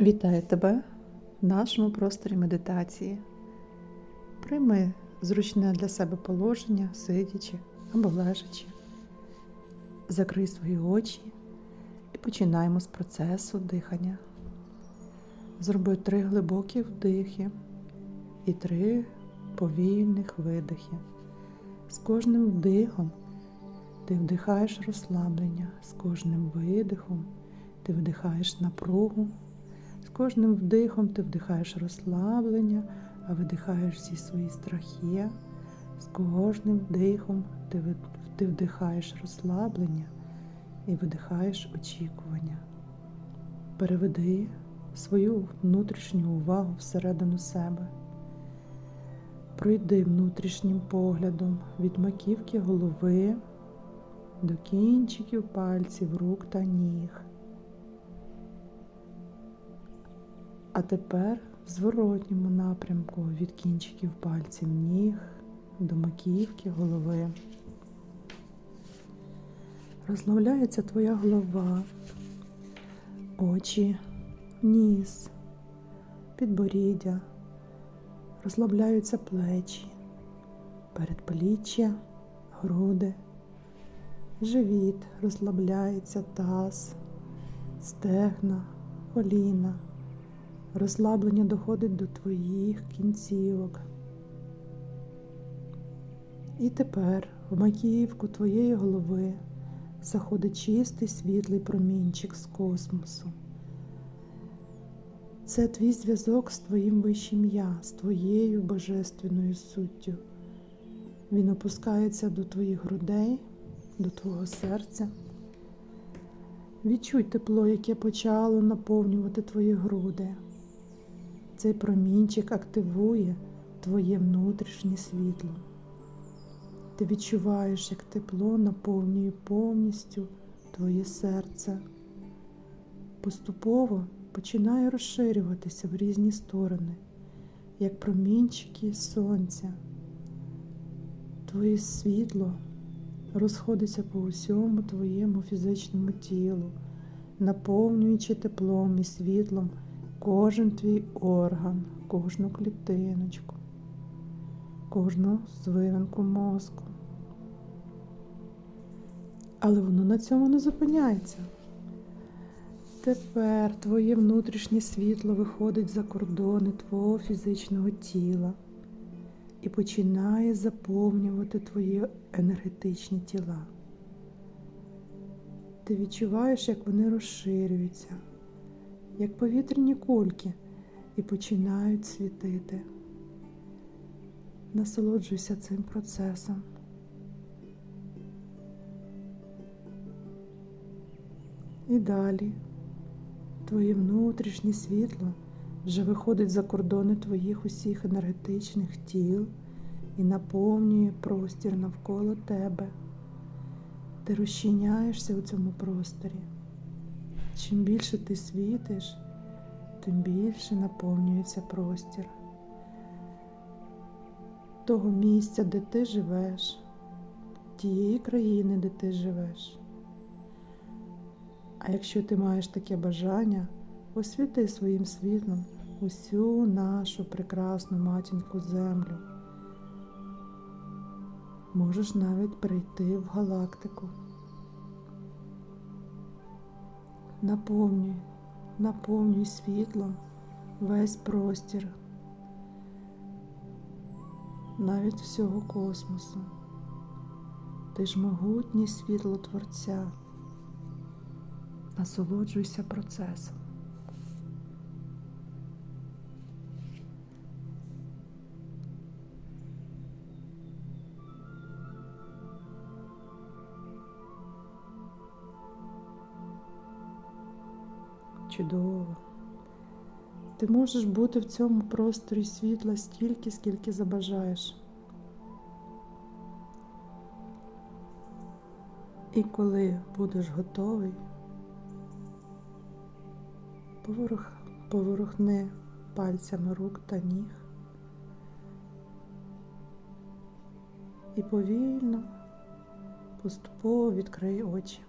Вітаю тебе в нашому просторі медитації. Прийми зручне для себе положення, сидячи або лежачи. Закрий свої очі і починаємо з процесу дихання. Зроби три глибокі вдихи і три повільних видихи. З кожним вдихом ти вдихаєш розслаблення, з кожним видихом ти вдихаєш напругу. Кожним вдихом ти вдихаєш розслаблення, а видихаєш всі свої страхи. З кожним вдихом ти вдихаєш розслаблення і видихаєш очікування. Переведи свою внутрішню увагу всередину себе. Пройди внутрішнім поглядом від маківки голови до кінчиків пальців рук та ніг. А тепер в зворотньому напрямку від кінчиків пальців ніг до маківки голови. Розслабляється твоя голова, очі, ніс, підборіддя, розслабляються плечі, передпліччя, груди, живіт, розслабляється таз, стегна, коліна. Розслаблення доходить до твоїх кінцівок. І тепер в макіївку твоєї голови заходить чистий світлий промінчик з космосу. Це твій зв'язок з твоїм вищим я, з твоєю божественною суттю. Він опускається до твоїх грудей, до твого серця. Відчуй тепло, яке почало наповнювати твої груди. Цей промінчик активує твоє внутрішнє світло. Ти відчуваєш, як тепло наповнює повністю твоє серце. Поступово починає розширюватися в різні сторони, як промінчики сонця. Твоє світло розходиться по усьому твоєму фізичному тілу, наповнюючи теплом і світлом кожен твій орган, кожну клітиночку, кожну звивинку мозку. Але воно на цьому не зупиняється. Тепер твоє внутрішнє світло виходить за кордони твого фізичного тіла і починає заповнювати твої енергетичні тіла. Ти відчуваєш, як вони розширюються як повітряні кульки, і починають світити. Насолоджуйся цим процесом. І далі твоє внутрішнє світло вже виходить за кордони твоїх усіх енергетичних тіл і наповнює простір навколо тебе. Ти розчиняєшся у цьому просторі. Чим більше ти світиш, тим більше наповнюється простір того місця, де ти живеш, тієї країни, де ти живеш. А якщо ти маєш таке бажання, освіти своїм світлом усю нашу прекрасну матінку землю. Можеш навіть прийти в галактику. Наповнюй, наповнюй світлом весь простір, навіть всього космосу. Ти ж могутнє світло Творця. Насолоджуйся процесом. Чудово. Ти можеш бути в цьому просторі світла стільки, скільки забажаєш. І коли будеш готовий, поворух, поворухни пальцями рук та ніг і повільно, поступово відкрий очі.